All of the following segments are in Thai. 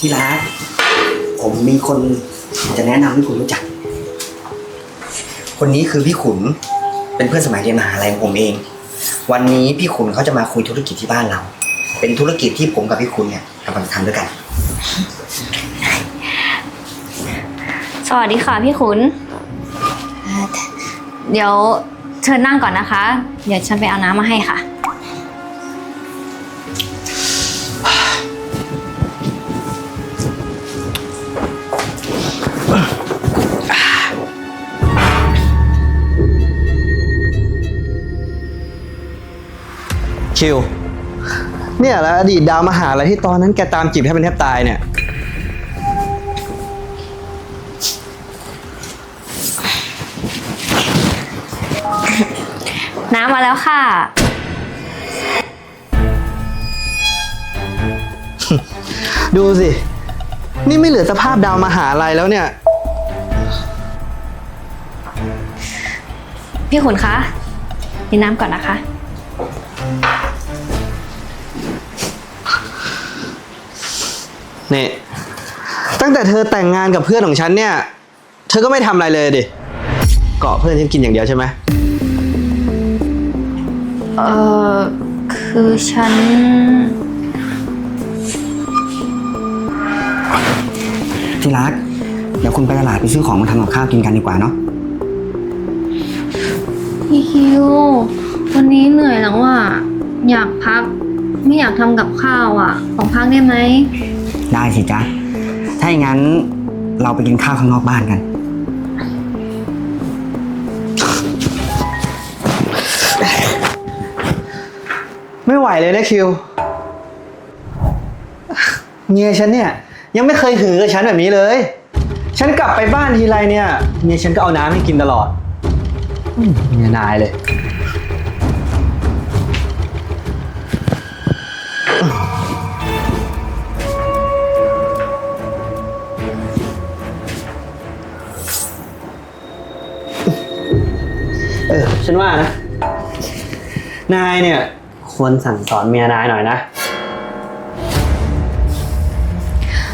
ที่รักผมมีคนจะแนะนำให้คุณรู้จัก คนนี้คือพี่ขุน เป็นเพื่อนสมัยเรียนมหาลัยของผมเอง วันนี้พี่ขุนเขาจะมาคุยธุรกิจที่บ้านเรา เป็นธุรกิจที่ผมกับพี่ขุนเนี่ยกำลังทำด้วยกัน สวัสดีค่ะพี่ขุนเอ่อเดี๋ยวเชิญนั่งก่อนนะคะ เดี๋ยวฉันไปเอาน้ำมาให้ค่ะ คิว เนี่ยแล้วอดีตดาวมหาลัยที่ตอนนั้นแกตามจีบแทบเป็นแทบตายเนี่ย น้ำมาแล้วค่ะ ดูสิ นี่ไม่เหลือสภาพดาวมหาลัยแล้วเนี่ย พี่ขุนคะกินน้ำก่อนนะคะ นี่ ตั้งแต่เธอแต่งงานกับเพื่อนของฉันเนี่ย เธอก็ไม่ทำอะไรเลยดิเกาะเพื่อนฉันกินอย่างเดียวใช่ไหมเออคือฉัน ที่รัก เดี๋ยวคุณไปตลาดไปซื้อของมาทำกับข้าวกินกันดีกว่าเนาะ พี่คิว วันนี้เหนื่อยแล้วอะ อยากพัก ไม่อยากทำกับข้าวอะ ของพักได้ไหม ได้สิจ๊ะ ถ้าอย่างนั้นเราไปกินข้าวข้างนอกบ้านกัน ไม่ไหวเลยนะคิว เมียฉันเนี่ย ยังไม่เคยหือกับฉันแบบนี้เลย ฉันกลับไปบ้านทีไรเนี่ย เมียฉันก็เอาน้ำให้กินตลอดเมียนายเลย ฉันว่านะ นายเนี่ย ควรสั่งสอนเมียนายหน่อยนะ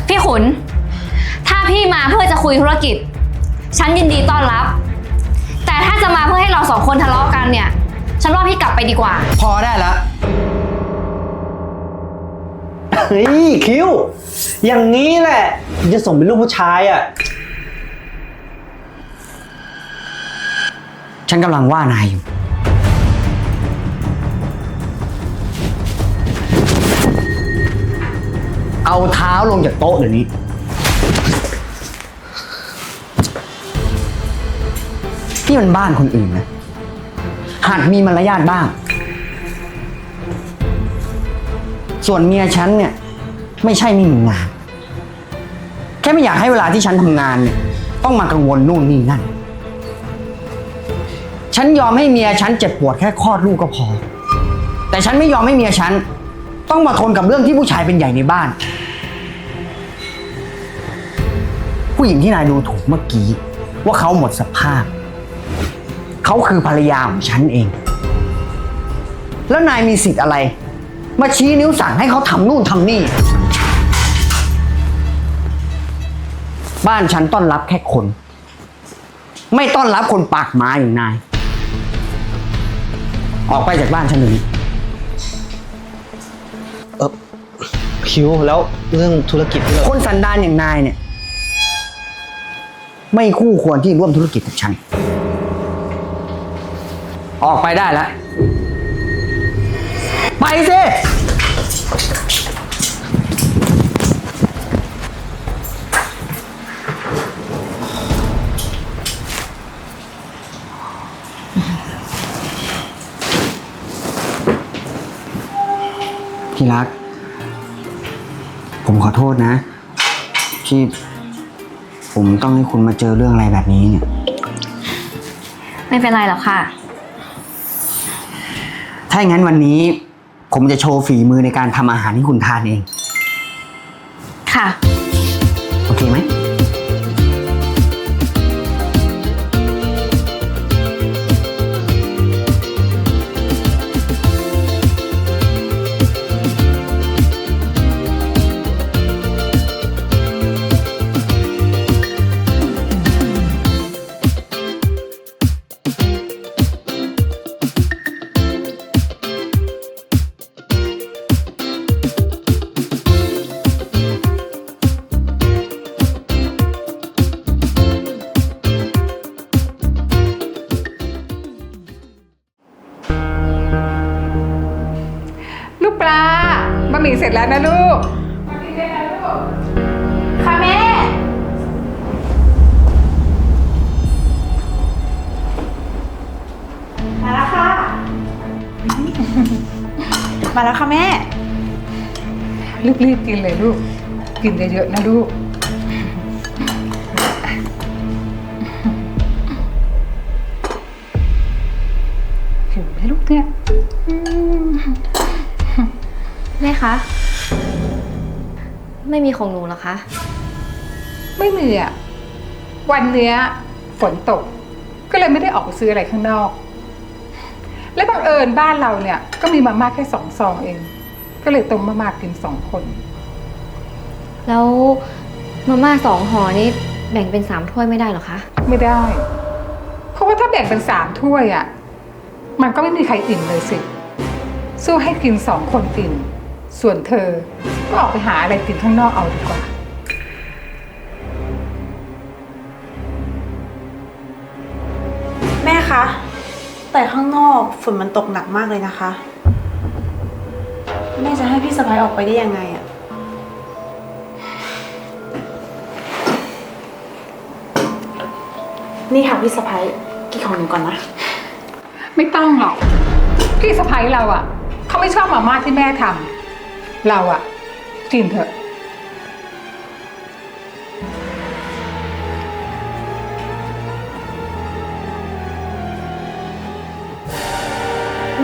พี่ขุน ถ้าพี่มาเพื่อจะคุยธุรกิจ ฉันยินดีต้อนรับ แต่ถ้าจะมาเพื่อให้เราสองคนทะเลาะกันเนี่ย ฉันว่าพี่กลับไปดีกว่า พอได้ละเฮ้ยคิว อย่างนี้แหละถึงจะส่งเป็นลูกผู้ชายอะ ฉันกำลังว่านายอยู่ เอาเท้าลงจากโต๊ะเดี๋ยวนี้ ที่มันบ้านคนอื่นนะ หัดมีมารยาทบ้าง ส่วนเมียฉันเนี่ย ไม่ใช่ไม่มีงาน แค่ไม่อยากให้เวลาที่ฉันทำงานเนี่ย ต้องมากังวลนู่นนี่นั่น ฉันยอมให้เมียฉันเจ็บปวดแค่คลอดลูกก็พอ แต่ฉันไม่ยอมให้เมียฉัน ต้องมาทนกับเรื่องที่ผู้ชายเป็นใหญ่ในบ้าน ผู้หญิงที่นายดูถูกเมื่อกี้ ว่าเขาหมดสภาพ เขาคือภรรยาของฉันเอง แล้วนายมีสิทธิ์อะไร มาชี้นิ้วสั่งให้เขาทำนู่นทำนี่ บ้านฉันต้อนรับแค่คน ไม่ต้อนรับคนปากหมาอย่างนาย ออกไปจากบ้านฉันเดี๋ยวนี้เออคิวแล้วเรื่องธุรกิจที่เราคนสันดานอย่างนายเนี่ย ไม่คู่ควรที่ร่วมธุรกิจกับฉัน ออกไปได้แล้ว ไปสิ ษนะ ที่ผมต้องให้คุณมาเจอเรื่องอะไรแบบนี้เนี่ย ไม่เป็นไรหรอกค่ะ ถ้าอย่างนั้นวันนี้ผมจะโชว์ฝีมือในการทำอาหารให้คุณทานเอง ค่ะ โอเคไหม ร็จแล้วนะลูกค่ะแม่ มาแล้วค่ะ มาแล้วค่ะแม่ รีบๆกินเลยลูก กินเยอะๆนะลูก หิวไหมลูกเนี่ย แม่คะ ไม่มีของหนูเหรอคะ ไม่มีอะ วันเนี้ยฝนตก ก็เลยไม่ได้ออกไปซื้ออะไรข้างนอก และบังเอิญบ้านเราเนี่ย ก็มีมาม่าแค่สองซองเอง ก็เลยต้มมาม่ากินสองคน แล้วมาม่าสองห่อนี่แบ่งเป็นสามถ้วยไม่ได้เหรอคะ ไม่ได้ เพราะว่าถ้าแบ่งเป็นสามถ้วยอะ มันก็ไม่มีใครอิ่มเลยสิ สู้ให้กินสองคนอิ่ม ส่วนเธอก็ออกไปหาอะไรกินข้างนอกเอาดีกว่า แม่คะ แต่ข้างนอกฝนมันตกหนักมากเลยนะคะ แม่จะให้พี่สะพ้ายออกไปได้ยังไงอะนี่ค่ะพี่สะพ้ายกินของหนูก่อนนะ ไม่ต้องหรอก พี่สะพ้ยเราอะเขาไม่ชอบมาม่าที่แม่ทำ เราอะกินเถอะ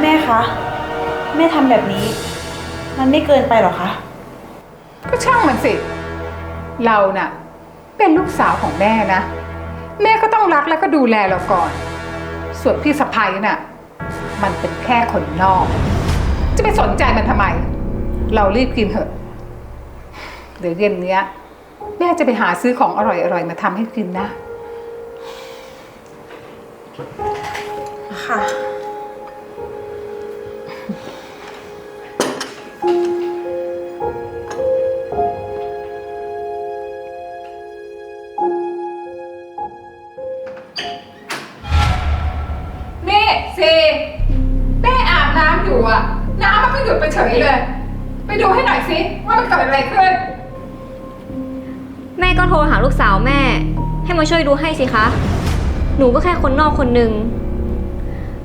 แม่คะ แม่ทำแบบนี้ มันไม่เกินไปหรอคะ ก็ช่างมันสิ เราน่ะ เป็นลูกสาวของแม่นะ แม่ก็ต้องรักแล้วก็ดูแลเราก่อน ส่วนพี่สะพ้ยน่ะ มันเป็นแค่คนนอก จะไปสนใจมันทำไม เรารีบกินเถอะ เดี๋ยวเย็นเนี้ย แม่จะไปหาซื้อของอร่อยๆมาทำให้กินนะ ค่ะ นี่ซีแม่อาบน้ำอยู่อะน้ำมันก็หยุดไปเฉยเลย ไปดูให้หน่อยสิว่ามันเกิดอะไรขึ้น แม่ก็โทรหาลูกสาวแม่ ให้มาช่วยดูให้สิคะ หนูก็แค่คนนอกคนหนึ่ง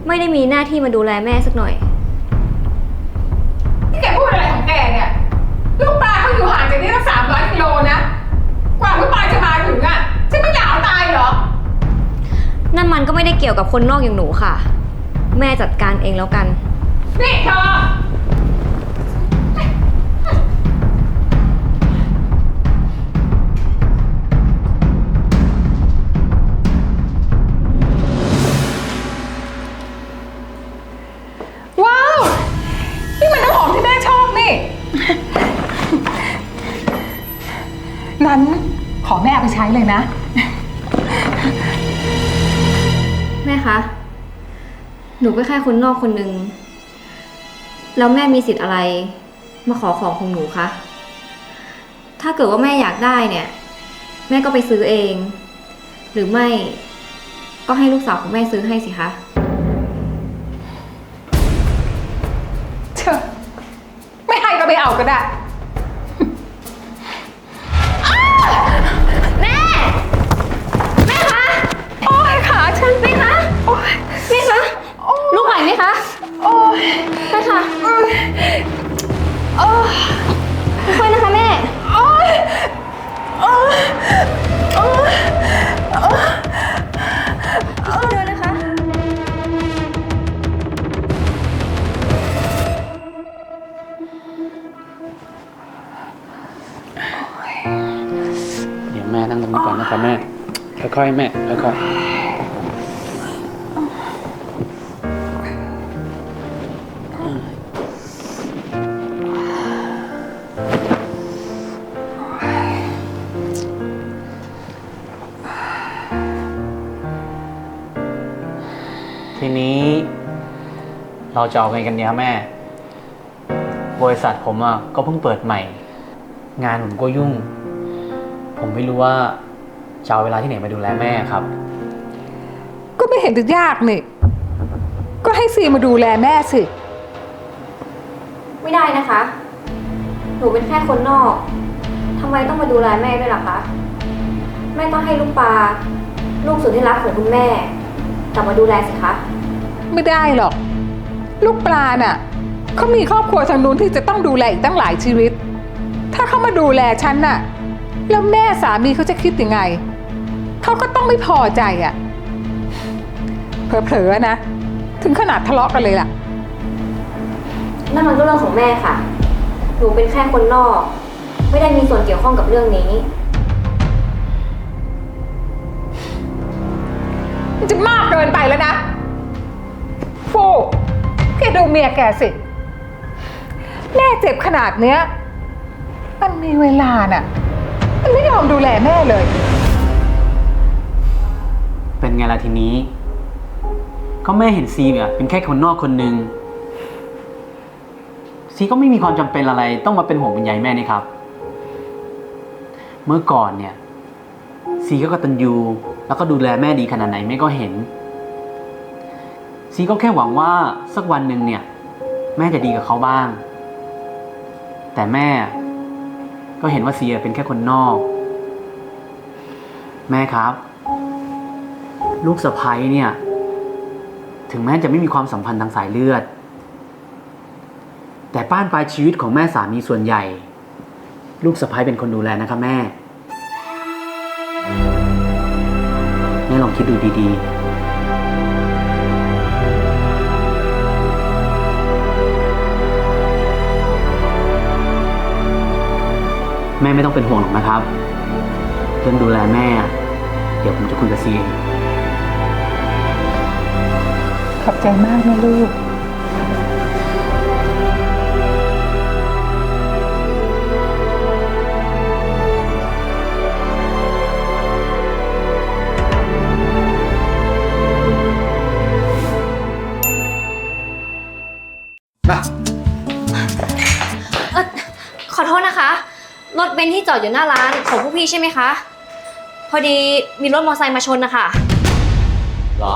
ไม่ได้มีหน้าที่มาดูแลแม่สักหน่อย นี่แกพูดอะไรของแกเนี่ย ลูกปลาเขาอยู่ห่างจากนี่ตั้งสามร้อยกิโลนะ กว่าลูกปลาจะมาถึงอะฉันไม่อยากเอาตายเหรอ นั่นมันก็ไม่ได้เกี่ยวกับคนนอกอย่างหนูค่ะ แม่จัดการเองแล้วกัน นี่เธอ เอาไปใช้เลยนะ แม่คะ หนูก็แค่คนนอกคนหนึ่งแล้วแม่มีสิทธิ์อะไรมาขอของของหนูคะ ถ้าเกิดว่าแม่อยากได้เนี่ย แม่ก็ไปซื้อเอง หรือไม่ก็ให้ลูกสาวของแม่ซื้อให้สิคะเชอะไม่ให้ก็ไม่เอาก็ได้ ไหมคะ โอ้ยใช่ค่ะโอ้ยค่อยนะคะแม่ โอ้ยโอ้ยโอ้ยค่อยๆเดินนะคะ เดี๋ยวแม่นั่งตรงนี้ก่อนนะครับแม่ ค่อยๆแม่ ค่อยๆ เราจะเอาไงกันเนี่ยแม่ บริษัทผมอะก็เพิ่งเปิดใหม่ งานผมก็ยุ่ง ผมไม่รู้ว่าจะเอาเวลาที่ไหนมาดูแลแม่ครับ ก็ไม่เห็นจะยากนี่ ก็ให้ซีมาดูแลแม่สิ ไม่ได้นะคะ หนูเป็นแค่คนนอกทำไมต้องมาดูแลแม่ด้วยล่ะคะ แม่ต้องให้ลูกปลา ลูกสุดที่รักของคุณแม่ กลับมาดูแลสิคะ ไม่ได้หรอก ลูกปลาน่ะเขามีครอบครัวทางนู้นที่จะต้องดูแลอีกตั้งหลายชีวิต ถ้าเขามาดูแลฉันน่ะ แล้วแม่สามีเขาจะคิดยังไง เขาก็ต้องไม่พอใจอะ่ะเผลอๆนะ ถึงขนาดทะเลาะกันเลยล่ะ นั่นมันก็เรื่องของแม่ค่ะ หนูเป็นแค่คนนอก ไม่ได้มีส่วนเกี่ยวข้องกับเรื่องนี้ มันจะมากเกินไปแล้วนะฟูแก ดูเมียแกสิ แม่เจ็บขนาดเนี้ย มันมีเวลาน่ะ มันไม่ยอมดูแลแม่เลย เป็นไงล่ะทีนี้ ก็แม่เห็นซีเนี่ยเป็นแค่คนนอกคนหนึ่งซีก็ไม่มีความจำเป็นอะไร ต้องมาเป็นห่วงเป็นใยแม่นี่ครับ เมื่อก่อนเนี่ย ซีก็กตัญญูแล้วก็ดูแลแม่ดีขนาดไหนแม่ก็เห็น ซีก็แค่หวังว่าสักวันหนึ่งเนี่ย แม่จะดีกับเขาบ้าง แต่แม่ก็เห็นว่าซีเป็นแค่คนนอก แม่ครับ ลูกสะพ้ยเนี่ย ถึงแม้จะไม่มีความสัมพันธ์ทางสายเลือด แต่ป้านปลายชีวิตของแม่สามีส่วนใหญ่ ลูกสะพ้ยเป็นคนดูแลนะครับแม่แม่ลองคิดดูดีๆ แม่ไม่ต้องเป็นห่วงหรอกนะครับเรื่องดูแลแม่ เดี๋ยวผมจะคุยกับซีเอง ขอบใจมากนะลูก นซ์ที่จอดอยู่หน้าร้านของพวกพี่ใช่ไหมคะ พอดีมีรถมอเตอร์ไซค์มาชนนะคะ เหรอ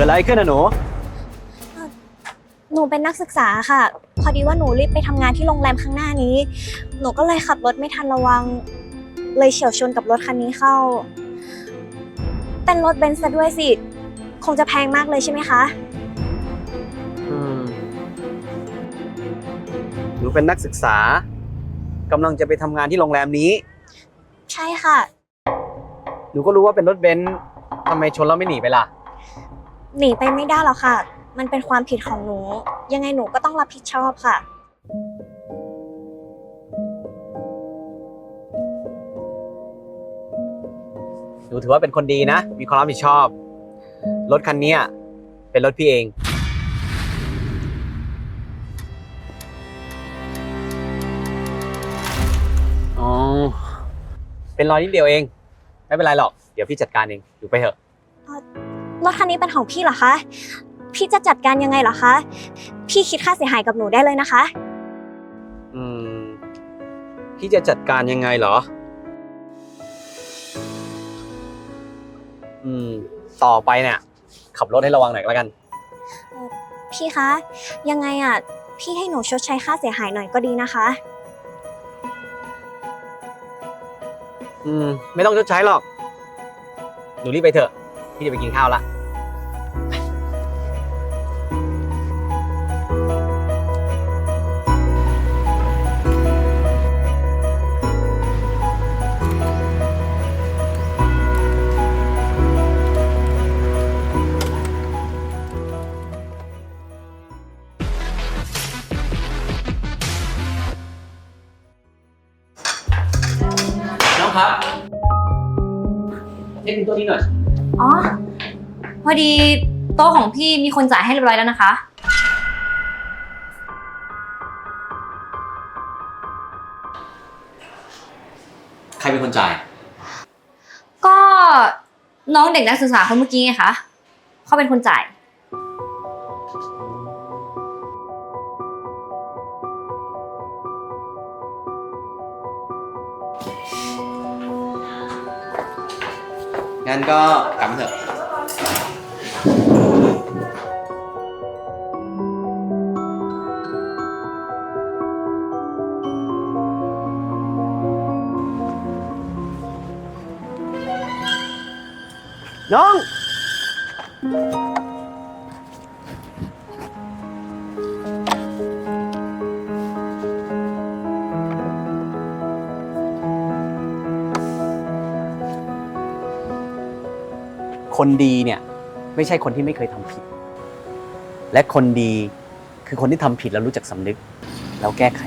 กิดอะไรขึ้นอะหนู หนูเป็นนักศึกษาค่ะ พอดีว่าหนูรีบไปทำงานที่โรงแรมข้างหน้านี้ หนูก็เลยขับรถไม่ทันระวัง เลยเฉียวชนกับรถคันนี้เข้า เป็นรถเบนซ์ซะด้วยสิ คงจะแพงมากเลยใช่ไหมคะ อืม หนูเป็นนักศึกษากำลังจะไปทำงานที่โรงแรมนี้ ใช่ค่ะ หนูก็รู้ว่าเป็นรถเบนซ์ทำไมชนแล้วไม่หนีไปล่ะ หนีไปไม่ได้หรอกค่ะ มันเป็นความผิดของหนู ยังไงหนูก็ต้องรับผิดชอบค่ะ หนูถือว่าเป็นคนดีนะ มีความรับผิดชอบ รถคันเนี้ยเป็นรถพี่เอง อ๋อ เป็นรอยนิดเดียวเอง ไม่เป็นไรหรอก เดี๋ยวพี่จัดการเอง อยู่ไปเถอะ รถคันนี้เป็นของพี่เหรอคะ พี่จะจัดการยังไงเหรอคะ พี่คิดค่าเสียหายกับหนูได้เลยนะคะ อืม พี่จะจัดการยังไงเหรอ อืม ต่อไปเนี่ย ขับรถให้ระวังหน่อยก็แล้วกัน พี่คะ ยังไงอะ พี่ให้หนูชดใช้ค่าเสียหายหน่อยก็ดีนะคะ อืม ไม่ต้องชดใช้หรอก หนูรีบไปเถอะ พี่จะไปกินข้าวละน้องครับ เช็คบินตัวนี้หน่อย อ๋อ พอดีโต๊ะของพี่มีคนจ่ายให้เรียบร้อยแล้วนะคะ ใครเป็นคนจ่าย ก็น้องเด็กนักศึกษาคนเมื่อกี้ไงคะเขาเป็นคนจ่าย งั้นก็กลับมาเถอะน้อง คนดีเนี่ยไม่ใช่คนที่ไม่เคยทำผิด และคนดีคือคนที่ทำผิดแล้วรู้จักสำนึกแล้วแก้ไข